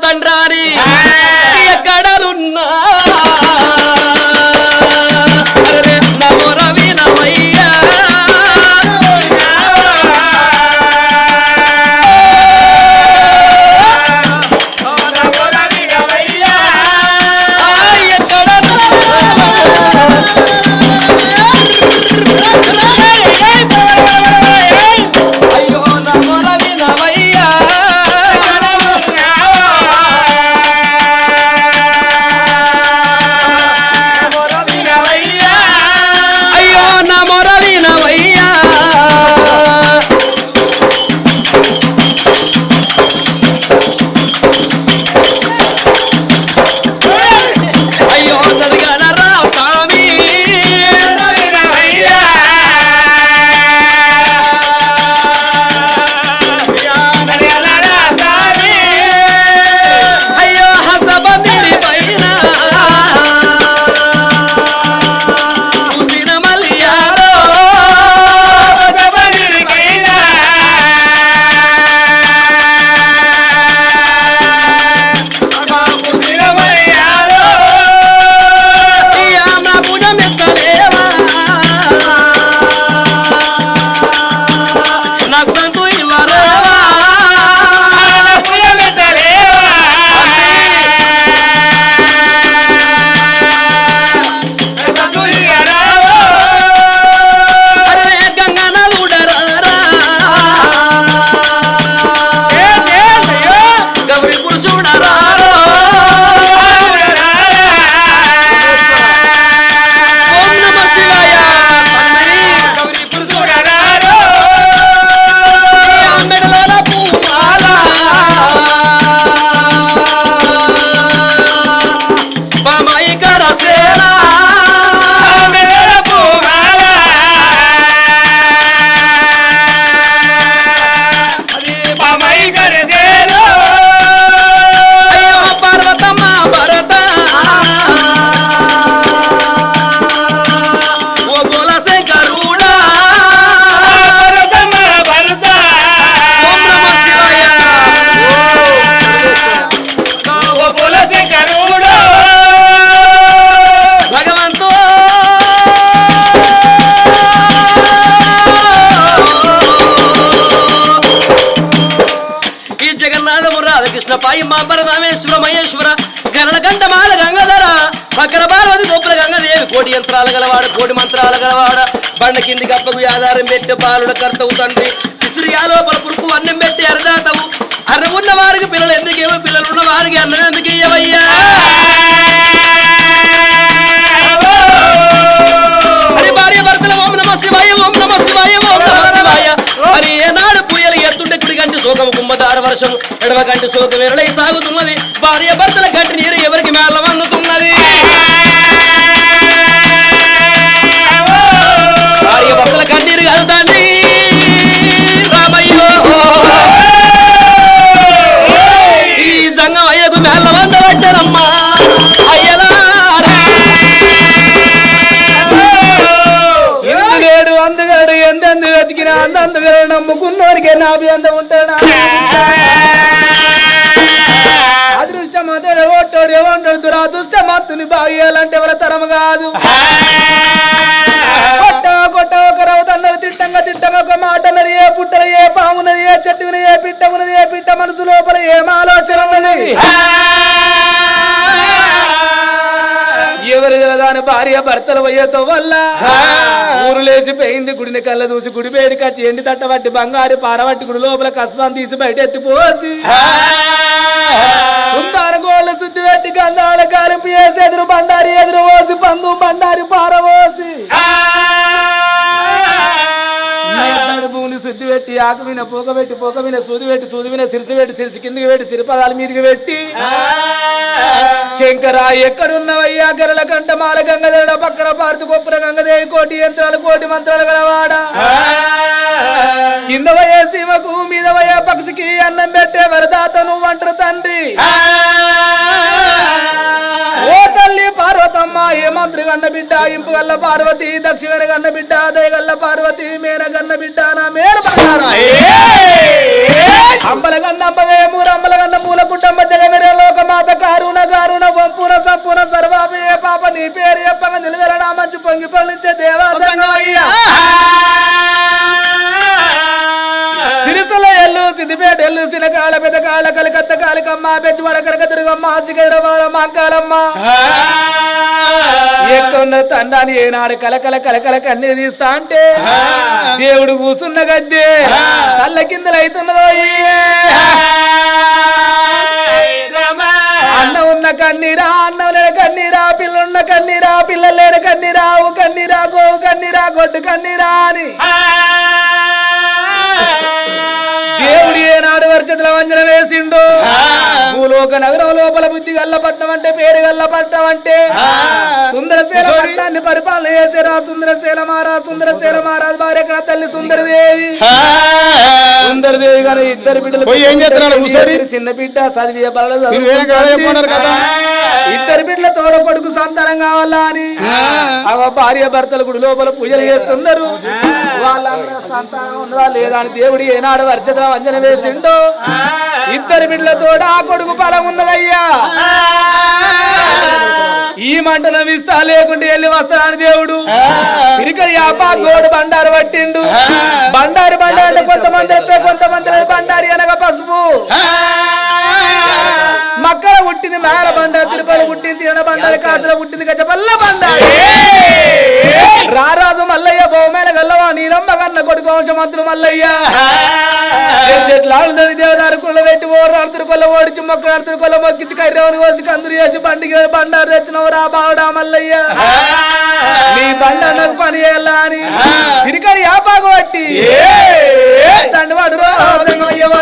tan raro. Krishna పాయి మాంబర రామేశ్వర మహేశ్వర గరణ కంఠమాల గంగధర పక్కన పార్వతి గోపుల గంగదేవి కోటి యంత్రాలు గలవాడు కోటి మంత్రాలు గలవాడ బండ కింది కప్పకు ఆధారం పెట్టి బాలుడు కర్తవు తండ్రి. స్త్రీయా లోపల పురుకు అన్నం పెట్టి అరదాతవు. అన్న ఉన్న వారికి పిల్లలు ఎందుకు పిల్లలు ఉన్న వారికి అన్నం ఎందుకు ఇయ్యవయ్యా? భార్య భర్తల ఓం నమ శివాయ ఓం నమ శివాయ ఓం నమ శివాయ. మరి ఏనాడు పూయలు ఎత్తుంటే కుడి గంటి శోకము కుంభతార వర్షం ఎడవ కంటి శోకం ఎరడై సాగుతున్నది. భార్య భర్తల కంటి నీరు ఎవరికి మేళం అందుతున్నది భార్య భర్తల కన్నీరు కలుతాండి రామయ్యో. ఈ సంగం అయ్యకు మేళం అందబట్టారమ్మా అయ్యలారా అందుగాడు ఎందెందు వెతికినా అందందుగా నమ్ముకున్నోరికే నాభి అంద ఉంటాడా? అదృష్టమతడు ఓట్టోడు ఏమంటాడు దురాదృష్టమత్తుని బాగేయాలంటే ఎవరి తరము కాదు. కొట్ట కొట్ట ఒక రవతందరు తిట్టంగా తిట్టంగా ఒక మాట అన్నది ఏ పుట్టలు ఏ పామున్నది ఏ చెట్టు ఏ పిట్ట ఉన్నది ఏ పిట్ట మనసు లోపల ఏం ఆలోచన ఉన్నది? భార్య భర్తలు పోయేతో వల్ల. ఊరు లేచి పోయింది గుడిని కళ్ళ చూసి గుడి వేడి కచ్చి ఎండి తట్టబట్టి బంగారు పారబట్టి గుడి లోపల కస్బాన్ తీసి బయట ఎత్తిపోసి గోళ్ళ శుద్ధి పెట్టి గంధాల కాలింపు వేసి ఎదురు బండారి ఎదురు పోసి పందు బండారి నేతడు భూమిని శుద్ధి పెట్టి ఆకు మీద పూక పెట్టి పూక మీద సూది పెట్టి సూది మీద సిరిసి పెట్టి సిరిసి కిందికి పెట్టి సిరిపదాల మీదకి పెట్టి. శంకర ఎక్కడున్నవయ్యా? గరల కంట మాల గంగదేవుడ పక్కన పార్తు గొప్పల గంగదేవి కోటి యంత్రాలు కోటి మంత్రాలు గలవాడ. కింద వయ్యే సీమకు మీద వయ్యే పక్షికి అన్నం పెట్టే వరదాత నువ్వు అంటారు తండ్రి ఏమంత్రి గన్న బిడ్డ? ఇంపుగల్ల పార్వతి దక్షిణ గన్న బిడ్డ దయగల్ల పార్వతి మేన గన్న బిడ్డ నా మేన అంబల గన్న అంబవేమూర అంబల గన్న పూల కుటుంబ జగమిర లోకమాత కారుణ కారుణ వంపున సంపూర్ణ సర్వాభి పాప నీ పేరు చెప్పగా నిలుగల నా మంచు పొంగి పొలించే దేవాదంగా అయ్యా కుట్టమ్మ జగమెరల కలకత్త కాలికమ్మ పెంచువాడ కనక దుర్గమ్మ ఆసిగైరవాడ మాంకాలమ్మ ఎక్కున్న తండాని ఏనాడు కలకల కలకల కన్నీరు తీస్తా అంటే దేవుడు కూసున్న గద్దె కళ్ళ కిందలు అవుతున్నదో అన్న ఉన్న కన్నీరా అన్నం లేని కన్నీరా పిల్లున్న కన్నీరా పిల్లలు లేని కన్నీరా కన్నీరా గోవు కన్నీరా గొడ్డు కన్నీరా అని ఏనాడు వంజన వేసిండు. భూలోక నగరం లోపల బుద్ధి గల్ల పట్నం అంటే పేరు గల్ల పట్నం అంటే సుందరశీల పట్నాన్ని పరిపాలన చేసారా సుందరశీల మహారాజ్ సుందరశీల మహారాజ్ భార్య కన్నా తల్లి సుందరదేవి. సుందరదేవి గారు ఇద్దరు బిడ్డలు ఏం? చిన్న బిడ్డ చదివే బలలో. ఇద్దరు బిడ్డల తోడ కొడుకు సంతానం కావాలా అని. ఆ. భార్య భర్తలు గుడి లోపల పూజలు చేస్తున్నారు. వాళ్ళందరూ సంతానం ఉన్నదా లేదా అని దేవుడు ఏనాడు వర్షత వంజన వేసిండో. ఇద్దరు బిడ్డలతోడ ఆ కొడుకు ఫలం ఉన్నదయ్యా. ఈ మంట నవ్విస్తా లేకుంటే వెళ్ళి వస్తానని దేవుడు. ఇక్కడ యాపా గోడు బండారు పట్టిండు. బండారు బండారు అంటే కొంతమంది వస్తే కొంతమంది. బండారి అనగా పసుపు. మక్కల పుట్టింది మేల బండ తిరుపతి పుట్టింది తిరణ బండారి కాసుల పుట్టింది గజపల్ల బండారి. రారాజు మల్లయ్య బొమ్మేల గల్లవా నీరమ్మ కన్న కొడుకు వంశమంతుడు మల్లయ్య. చెట్లు ఆడుతుంది దేవదారు కుళ్ళ పెట్టి ఓరు అడుతురు కొల్ల ఓడిచి మొక్కలు అడుతురు కొల్ల మొక్కించి కర్రవని కోసి కందులు చేసి బండికి బండారు తెచ్చినవు రా బావుడా మల్లయ్య? నీ బండ నాకు పని చేయాలా అని? తిరికడి యాపాకు పట్టి. దండవాడు రో దంగమయ్యవ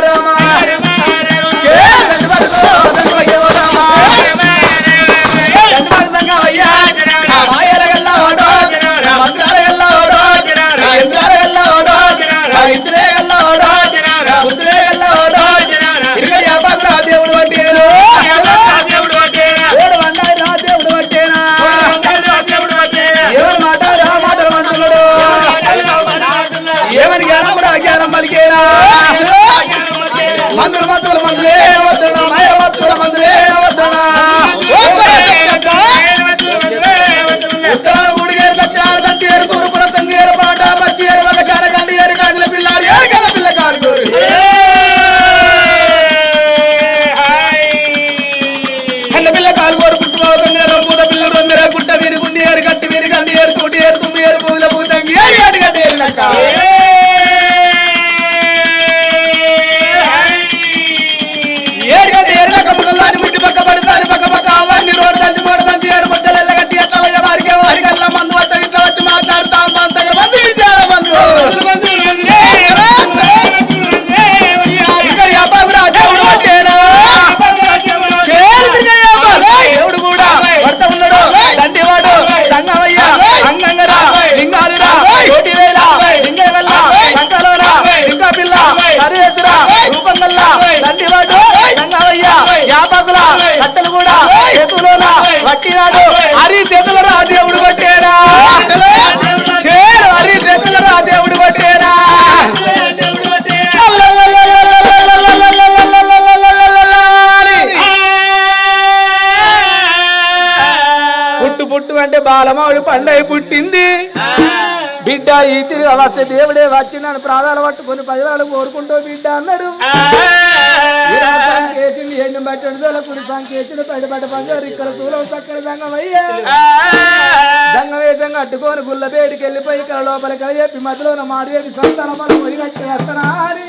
బాలమావిడి పండై పుట్టింది. బిడ్డ ఈ తిరిగి వస్తే దేవుడే వచ్చి నన్ను ప్రాణాలు పట్టుకొని పదివాళ్ళు కోరుకుంటూ బిడ్డ అన్నాడు. సంకేతింది ఎండు బట్టడు దొల కుడి సంకేతిని పైన పడ్డ పంచారు ఇక్కడ దూరం చక్కని సంగమయ్యా సంగం వేసంగా అట్టుకొని గుల్ల బేడికి వెళ్ళిపోయి ఇక్కడ లోపలికి చెప్పి మధ్యలో మాడేది సంతానం వస్తానా అని.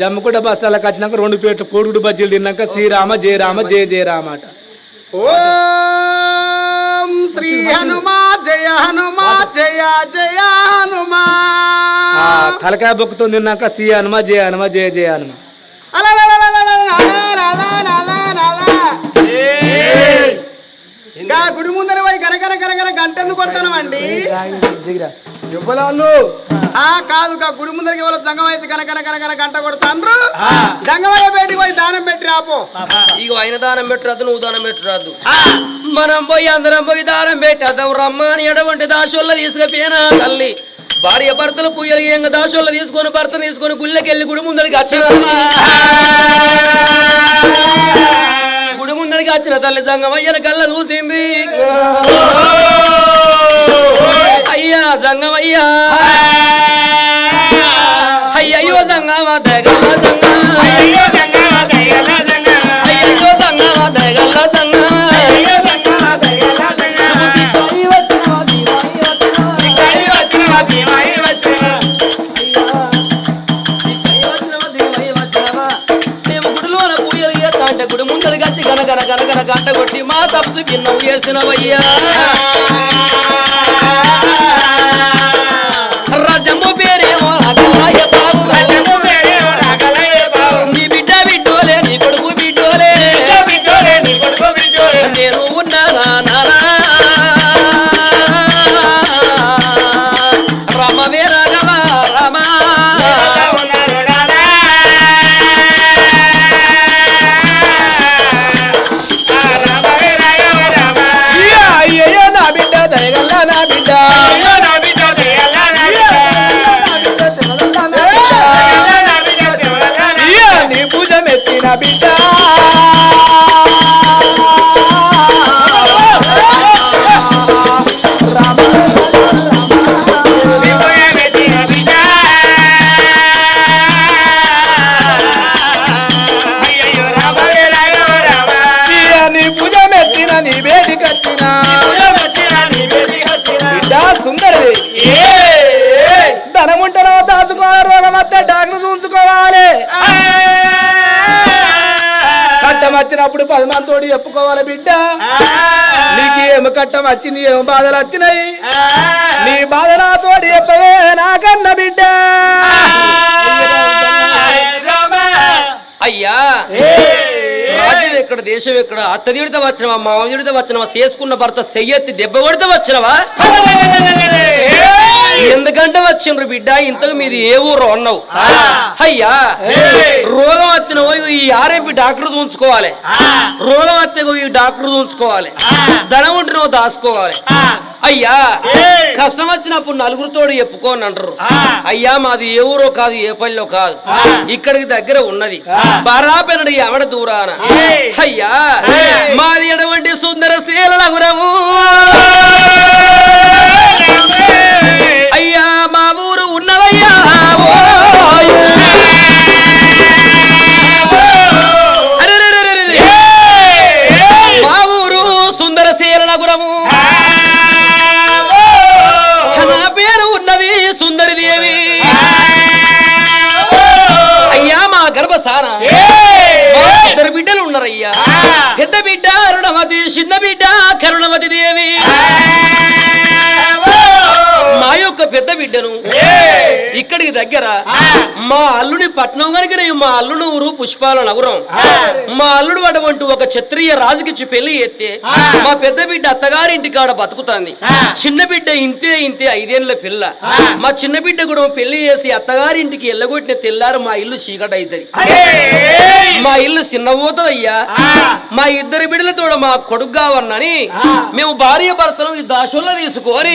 జమ్ముకుంట బస్ స్టాండ్కి వచ్చినాక రెండు పేట్లు కోడిగుడు బజ్జీలు తిన్నాక శ్రీరామ జయ రామ జయ జయ రామ అట. ఓం శ్రీ హనుమా జయ హనుమా జయ జయ హనుమా. ఆ తలకాయ బొక్కుతో తిన్నాక శ్రీ హనుమ జయ హనుమ జయ జయ హనుమ. ఇంకా గుడి ముందర పోయి గరగర గరగర గంట ఎందుకు కొడతానండి దిగిరా. ఇవ్వలాళ్ళు ఆ కాదు కా గుడి ముందరికి ఎవరో జంగం వేసి కనకన కనకన గంట కొడతాండ్రు? జంగమయ్య బయటికి పోయి దానం పెట్టి రాపో ఇగో ఆయన దానం పెట్టరాదు నువ్వు దానం పెట్టరాదు మనం పోయి అందరం పోయి దానం పెట్టేద్దాం రమ్మని ఎడవంటి దాసోళ్ళ తీసుకుపోయినా తల్లి. భార్య భర్తలు పుయ్యలు ఏంగ దాసోళ్ళ తీసుకొని భర్త తీసుకొని గుళ్ళకెళ్ళి గుడి ముందరికి వచ్చిన వచ్చిన తల్లి సంగమయ్యన కళ్ళ చూసింది. అయ్యా సంగమయ్యా. అయ్యయ్యో సంగమ సంగ సంగమ. గన గన గంట కొట్టి మా తప్పు భిన్నం చేసినవయ్యా papi. కట్టం వచ్చినప్పుడు పది మందితోటి చెప్పుకోవాలి బిడ్డ. నీకు ఏమి కట్టం వచ్చింది ఏమి బాధలు వచ్చినాయి? నీ బాధ నాతోటి చెప్పవే నాకన్న బిడ్డ. అయ్యా. రాజ్యం ఎక్కడ దేశం ఎక్కడ? అత్తదిడితో వచ్చినవా మామదిడితో వచ్చినవా చేసుకున్న భర్త చెయ్యెత్తి దెబ్బ కొడితే వచ్చినవా? ఎందుకంటే వచ్చిండ్రు బిడ్డ ఇంతకు మీది ఏ ఊరు అన్నావు. అయ్యా రోగం వచ్చిన ఈ ఆర్ఎంపి డాక్టర్ చూసుకోవాలి రోగం వస్తే ఈ డాక్టర్ చూసుకోవాలి ధనం ఉంటే నువ్వు దాచుకోవాలి. అయ్యా కష్టం వచ్చినప్పుడు నలుగురితోడు చెప్పుకోని అంటారు అయ్యా మాది ఏ ఊరో కాదు ఏ పల్లెలో కాదు. ఇక్కడికి దగ్గర ఉన్నది. బారాపెనడు ఎవడ దూరాన? అయ్యా మాది ఎటువంటి సుందర శీల చిన్న బిడ్డ కరుణమతి దేవి. మా యొక్క పెద్ద బిడ్డను. ఇక్కడికి దగ్గర? మా అల్లుడి పట్నం కనుక మా అల్లుడు ఊరు పుష్పాల నగరం. మా అల్లుడు అటువంటి ఒక క్షత్రియ రాజుకిచ్చి పెళ్ళి ఎత్తే మా పెద్ద బిడ్డ అత్తగారింటి కాడ బతుకుతాంది చిన్న బిడ్డ ఇంతే ఇంతే ఐదేళ్ళ పిల్ల. మా చిన్న బిడ్డ కూడా పెళ్ళి చేసి అత్తగారింటికి ఎల్లగొట్టిన తెల్లారు మా ఇల్లు చీకటి అవుతుంది మా ఇల్లు చిన్నబోతుంది అయ్యా. మా ఇద్దరు బిడ్డలతో మా కొడుకు కావన్నని మేము భార్య భర్తలు ఈ దాసుల్లో తీసుకొని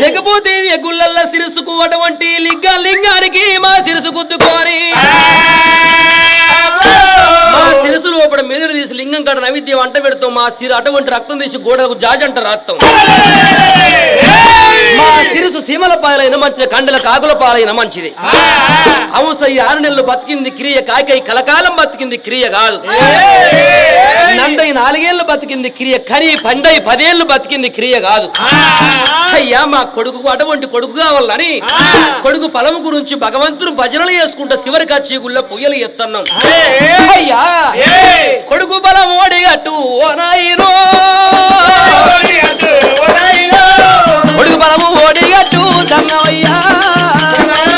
లేకపోతే ఇది గుళ్ళల్ల సిరుసుకు అటువంటి లింగ లింగానికి మా సిరుసు గుద్దుకోరి మా సిరసు లోపల మెదడు తీసి లింగం కాడ నైవేద్యం అంట పెడుతూ మా సిరు అటువంటి రక్తం తీసి గోడకు జాజి అంటారు రక్తం. మా సిరుసు సీమల పాలైన మంచిది కండల కాకుల పాలైన మంచిది. అవుసయ్య ఆరు నెలలు బతికింది క్రియ కాకై కలకాలం బతికింది క్రియ కాదు. నందై నాలుగేళ్ళు బతికింది క్రియ కరి పండై పదేళ్ళు బతికింది క్రియ కాదు. అయ్యా మా కొడుకు అటువంటి కొడుకు కావాలని కొడుకు పొలము గురించి భగవంతుడు భజనలు చేసుకుంటా చివరికి వచ్చి గుళ్ళ పుయ్యలు ఎత్తన్నాం. అయ్యా కొడుకు బలం ఓడిగట్టు ఓ నాయనో! కొడుకు బలము ఓడిగట్టు దంగమయ్యా అయ్యా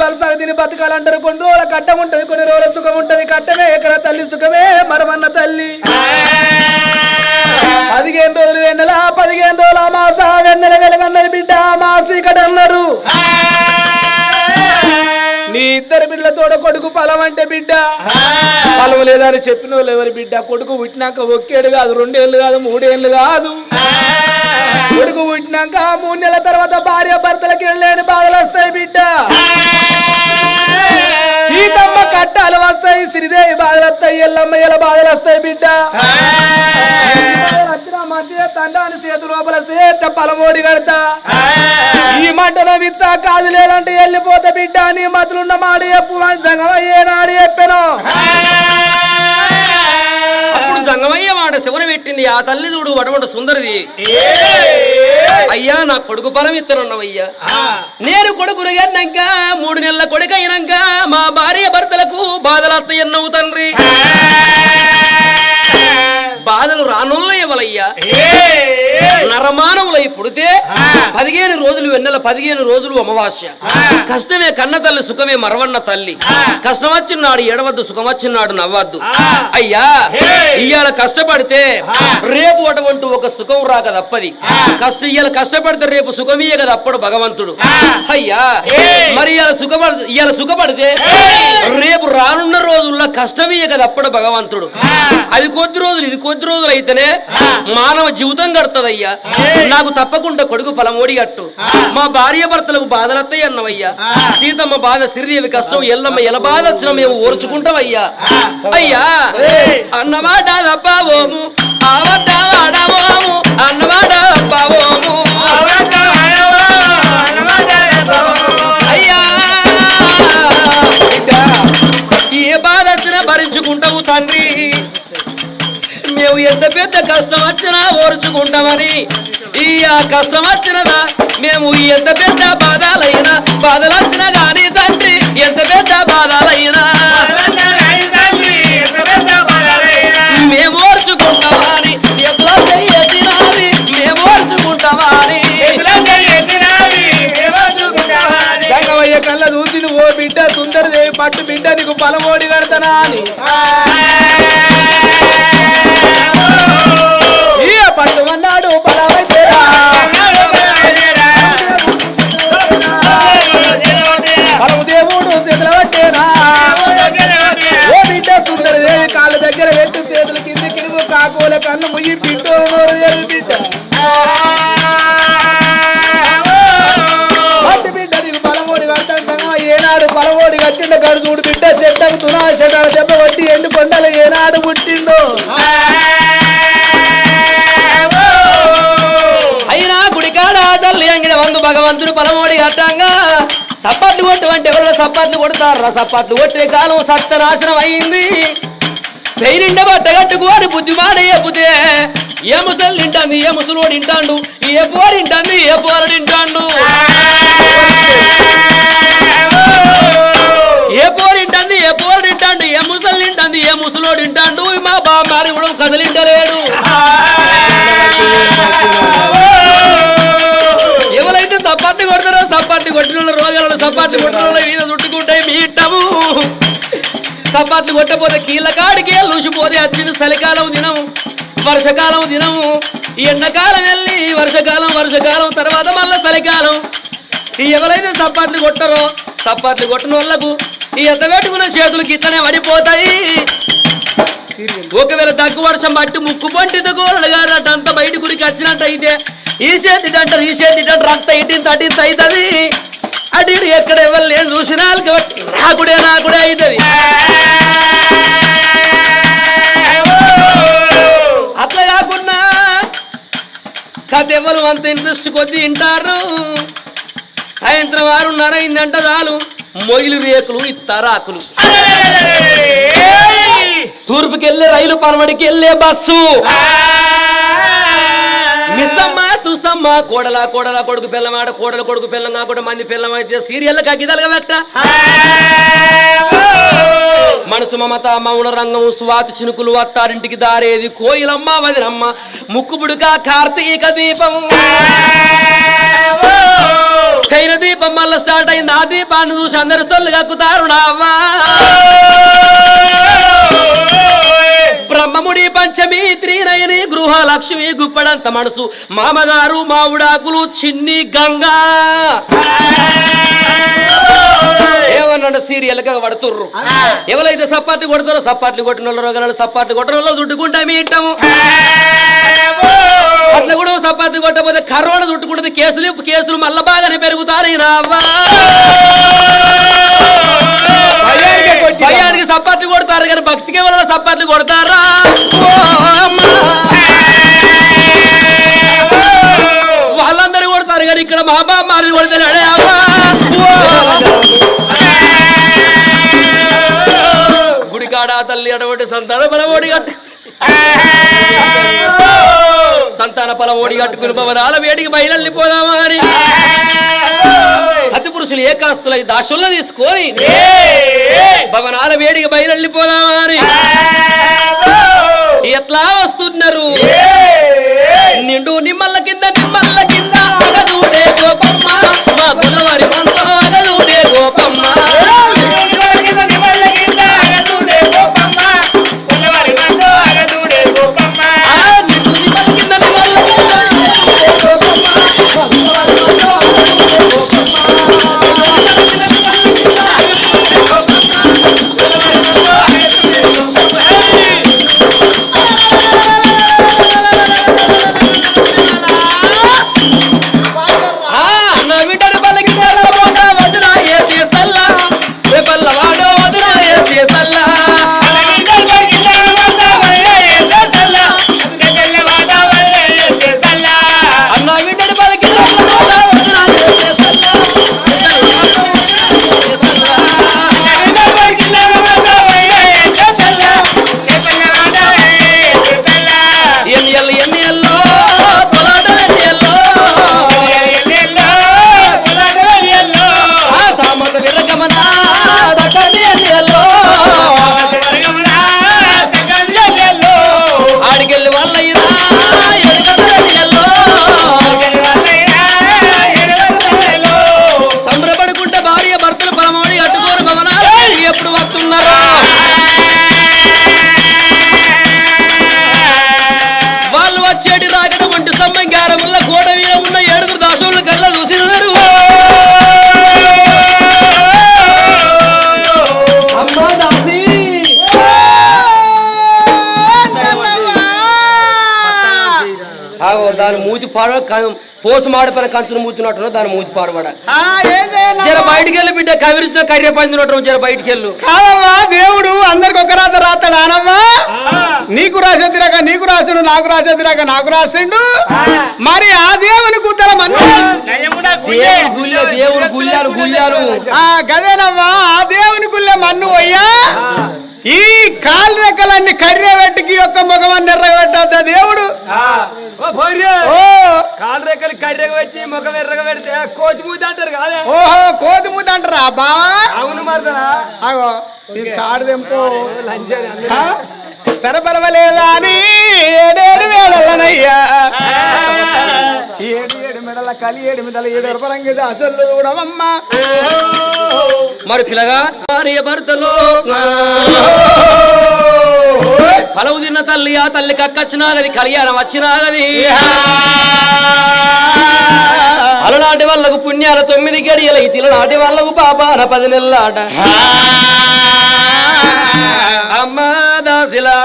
బలసాగ తిని బతకాలంటారు కొన్ని రోజుల కట్టం ఉంటది కొన్ని రోజుల సుఖం ఉంటది కట్టమే ఎక్కడ తల్లి సుఖమే మరమన్న తల్లి. కొడుకు ఫలం అంటే బిడ్డ. ఫలం లేదని చెప్పిన వాళ్ళు ఎవరి బిడ్డ? కొడుకు పుట్టినాక ఒక్కేడు కాదు రెండేళ్ళు కాదు మూడేళ్ళు కాదు. కొడుకు పుట్టినాక మూడు నెలల తర్వాత భార్య భర్తలకి లేని బాధలు వస్తాయి బిడ్డ. కట్టాలు వస్తాయి శ్రీదేవి బాధలు వస్తాయి ఎల్లమ్మ ఎల బాధలు వస్తాయి బిడ్డ. వచ్చిన మధ్య తండాని చేతు లోపల చేత పలమోడి కడతా. ఈ మంటన విత్త కాదు లేదంటే వెళ్ళిపోతే బిడ్డ నీ మతులున్న మాడి చెప్పు జంగమయ్యే నాడు చెప్పాను. అప్పుడు సంగమయ్య వాడ శివన పెట్టింది ఆ తల్లి చూడు వడవడ సుందరిది. అయ్యా నా కొడుకు బలం ఇత్తనున్నవయ్యా నేను కొడుకును గన్నాక మూడు నెలల కొడుకు అయినాక మా భార్య భర్తలకు బాధలు అత్తయ్యన్నవు తండ్రి బాధలు రానుల్లో ఇవ్వలయ్యా నరమానవులై పుడితే పదిహేను రోజులు వెన్నెల పదిహేను రోజులు అమావాస్య. కష్టమే కన్న తల్లి సుఖమే మరవన్న తల్లి. కష్టం వచ్చినాడు ఎడవద్దు సుఖం వచ్చినాడు నవ్వద్దు. అయ్యా ఇవాళ కష్టపడితే రేపు అటువంటి ఒక సుఖం రాక తప్పది. కష్ట ఇవాళ కష్టపడితే రేపు సుఖం కదా అప్పుడు భగవంతుడు. అయ్యా మరి ఇవాళ సుఖపడ ఇవాళ సుఖపడితే రేపు రానున్న రోజుల్లో కష్టం ఇయ్య కదా అప్పుడు భగవంతుడు. అది కొద్ది రోజులు ఇది కొద్ది రోజులు అయితేనే మానవ జీవితం గడుతుందయ్యా నాకు తప్పకుండా కొడుకు పలమోడి అట్టు. మా భార్య భర్తలకు బాధలత్తాయి అన్నవయ్యా. సీతమ్మ బాధ శ్రీదేవి కష్టం ఎల్లమ్మ ఎల బాధ వచ్చినా మేము ఓర్చుకుంటామయ్యా. అయ్యా. అన్నమాట తప్పవోము అవద్దవాడవోము ఓర్చుకుంటామని ఈ ఆ కష్టం వచ్చినదా? మేము ఎంత పెద్ద బాధలైనా బాధలు వచ్చినా గాని తండ్రి ఎంత పెద్ద బాధలైనా మేము ఓర్చుకుంటామని ఎట్లా చెయ్యచ్చినాది మేము ఓర్చుకుంటామని గంగవయ్య కళ్ళ చూసి నువ్వు ఓ బిడ్డ సుందరదేవి పట్టు బిడ్డ నీకు పలమోడి కడతానా అని. నోరు సుందరదేవి కాళ్ళ దగ్గర పెట్టి చేతులు కింద కింద కాకోల కన్ను ముయ్యి బిడ్డ బిడ్డ పట్టు బిడ్డ నీకు పలమోడి కడతాంటావా ఏనాడు పలమోడి కట్టిండ గడు చూడు బిడ్డ చెట్టు అవుతున్నా చెట్టాల దెబ్బ కొట్టి ఎండు కొండలు ఏనాడు పుట్టిందో అయినా గుడికాడ తల్లి అంగిన వందు భగవంతుడు పలమోడి కట్టంగా సప్పట్లు కొట్టు ఎవరో సప్పట్లు కొడతారా? సప్పట్లు కొట్టే కాలం సత్యనాశనం అయింది. పెయినిండ బట్ట కట్టుకోని బుద్ధి మాట ఏ ముసలు తింటాంది ఏ ముసలోడు తింటాండు ఏ పోరు ఏ పోరు తింటాండు. ఏ పోరు ఏ పోరు తింటాండు ఏ ముసలు తింటాంది ఏ ముసలోడు తింటాండు. మా బామ్మారి కూడా కదలింటలేడు సపాట్లు కొట్టడంలో ఈత మీద చుట్టుకుంటాయి మీ ఇట్టము సపాట్లు కొట్టపోతే కీళ్ళ కాడికి లూసిపోతే వచ్చింది చలికాలం దినం వర్షకాలం దినము. ఈ ఎండాకాలం వెళ్ళి వర్షకాలం వర్షకాలం తర్వాత మళ్ళీ చలికాలం. ఎవరైతే సపాట్లు కొట్టరో సపాట్లు కొట్టిన వాళ్ళకు ఈ ఎంత పెట్టుకున్న చేతులు ఇట్లనే పడిపోతాయి. ఒకవేళ తగ్గు వర్షం బట్టి ముక్కు పంటిది గోరడు గారు అంత బయట గురికి వచ్చినట్టు అయితే ఈ చేతి అంటారు ఈ చేతి అంటారు అంత ఇటు తటి అవుతుంది. ఇటు ఎక్కడ ఎవరు చూసినా కాబట్టి నాకుడే నాకుడే అవుతుంది అట్లా కాకుండా కథ ఎవరు అంత ఇంట్రెస్ట్ కొద్ది వింటారు. సాయంత్రం ఆరున్నర అయిందంట చాలు. మొయిలు రేకులు ఇత్తారాకులు. తూర్పుకి వెళ్ళే రైలు పరమడికి వెళ్ళే బస్సు. మిస్సమ్మ తుసమ్మ కోడల కోడల కొడుకు పిల్లమాట కోడల కొడుకు పిల్లం కాకుండా మంది పిల్లం అయితే సీరియల్ కగ్గిదాలుగా పెట్ట మనసు మమత మౌన రంగం స్వాతి చినుకులు అత్తారింటికి దారేది కోయిలమ్మ వదినమ్మ ముక్కుబుడుక కార్తీక దీపం. కైన దీపం మళ్ళీ స్టార్ట్ అయింది. ఆ దీపాన్ని చూసి అందరు సొల్లు కక్కుతారు నావ్వా. బ్రహ్మముడి పంచమి త్రీనయని గృహ లక్ష్మి గుప్పడంత మనసు. మామగారు మావుడాకులు చిన్ని గంగా. ఏమన్నాడు సీరియల్గా పడుతుర్రు? ఎవరైతే సపాట్లు కొడతారో సపాట్లు కొట్టిన వాళ్ళు రోగాలు సపాట్లు కొట్టిన వాళ్ళు చుట్టుకుంటా మీ ఇట్టము అట్లా కూడా సపాట్లు కొట్టకపోతే కరోనా చుట్టుకుంటుంది కేసులు కేసులు మళ్ళా బాగానే పెరుగుతారు రావా సప్పట్లు కొడతారా? వాళ్ళందరూ కొడతారు కానీ ఇక్కడ మా బామ్మ అని కొడతాడు గుడికాడ తల్లి అటువంటి సంతాన మన ఓడి కట్టు. సంతాన పొలం ఓడి కట్టుకుని భవనాల వేడికి బయలుపోదామా అని. సతిపురుషులు ఏకాస్తులై దాసుల్లో తీసుకొని భవనాల వేడికి బయలుపోదామా అని. ఎట్లా వస్తున్నారు? నిండు నిమ్మల కింద నిమ్మల కింద గోపమ్మ. మా గుల్లవారి పోసు మాడిపోయిన కంచును మూతున్నట్టు దాని మూతి పాడబడ జర బయటికి వెళ్ళి బిడ్డ కవిరిసిన కర్రె పందినట్టు జర బయటికి వెళ్ళు కాదమ్మా దేవుడు అందరికి ఒక రాత రాస్తాడు ఆనమ్మా. నీకు రాసేదిరాక నీకు రాసిండు నాకు రాసేదిరాక నాకు రాసిండు. మరి ఆ దేవుని కుద్దల దేవుడు గుళ్ళాలు గుళ్ళాలు ఆ గదేనమ్మా ఆ దేవుని గుళ్ళే మన్ను పోయ్యా. ఈ కాలు రెక్కలన్నీ కర్రె వెట్టుకి యొక్క ముఖమని ఎర్రగబెట్టద్ద దేవుడు? ఓ కాలు రెక్కలు కర్రెగా పెట్టి ముఖం ఎర్రగా పెడితే కోతి మూతి అంటారు కాదే? ఓహో కోతి ముద్ద అంటారా? బా అవును మరదనా? అగో ఈ తాడు తెంపు? సరపరవలేదా అని ఏడేడు వేళలనయ్యా ఏడు ఏడు మెడల కలి ఏడు మెడల ఏడు వరపరంగి అసలు చూడవమ్మా. మరి పిల్లగా భార్య భర్తలో. ఫలవు తిన్న తల్లి ఆ తల్లి కక్కచ్చినాగది కళ్యాణం వచ్చినాగది. అలనాటి వాళ్ళకు పుణ్యాల తొమ్మిది గడియల ఈ తిలనాటి వాళ్ళకు పాపాన పది నెల్లాట. అమ్మా ইলা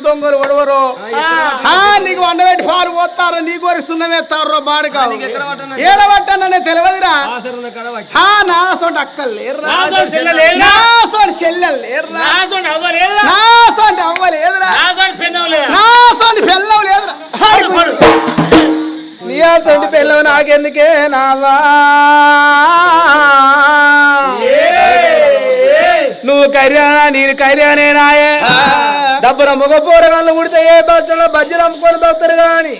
నిన్ను దొంగలు ఒడవరో నీకు వండబెట్టి పాలు పోతారో నీ కోరి సున్నమేస్తారో బాడుక ఏడబట్టననే తెలియదురా. నా సొంటి అక్కలు లేరురా. నా సొంటి చెల్లెలు లేరురా. నా సొంటి అవ్వ లేదురా. నా సొంటి లేదురా. నాకెందుకే నావా? నువ్వు కర్యానా నేను కర్యానే నాయే. డబ్బున మగ పూరగాళ్ళు ఉడితే ఏ బస్సులో బజ్జలు అమ్ముకొని పోతారు గాని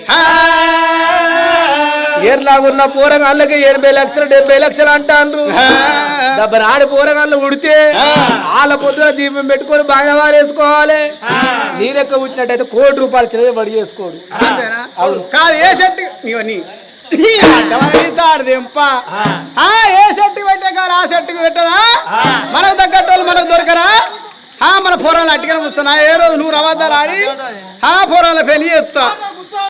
ఏర్లాగున్న పూరగాళ్ళకి ఎనభై లక్షలు డెబ్బై లక్షలు అంటాండ్రు. డబ్బున ఆడి పూరగాళ్ళు ఉడితే వాళ్ళ పొద్దున దీపం పెట్టుకొని బాగా వారేసుకోవాలి నీ లెక్క వచ్చినట్టయితే కోటి రూపాయలు చిల్లర బడి చేసుకోడు? కాదు ఏ షర్ట్ ఏ షర్ట్ పెట్టే కాదు ఆ షర్ట్ పెట్టదా? మనకు తగ్గట్టు వాళ్ళు మనకు దొరకరా? మన పొరాలు అట్టుకొని వస్తున్నా ఏ రోజు నువ్వు రవద్దాలు ఆడి ఆ పొరాల పెళ్ళి చేస్తా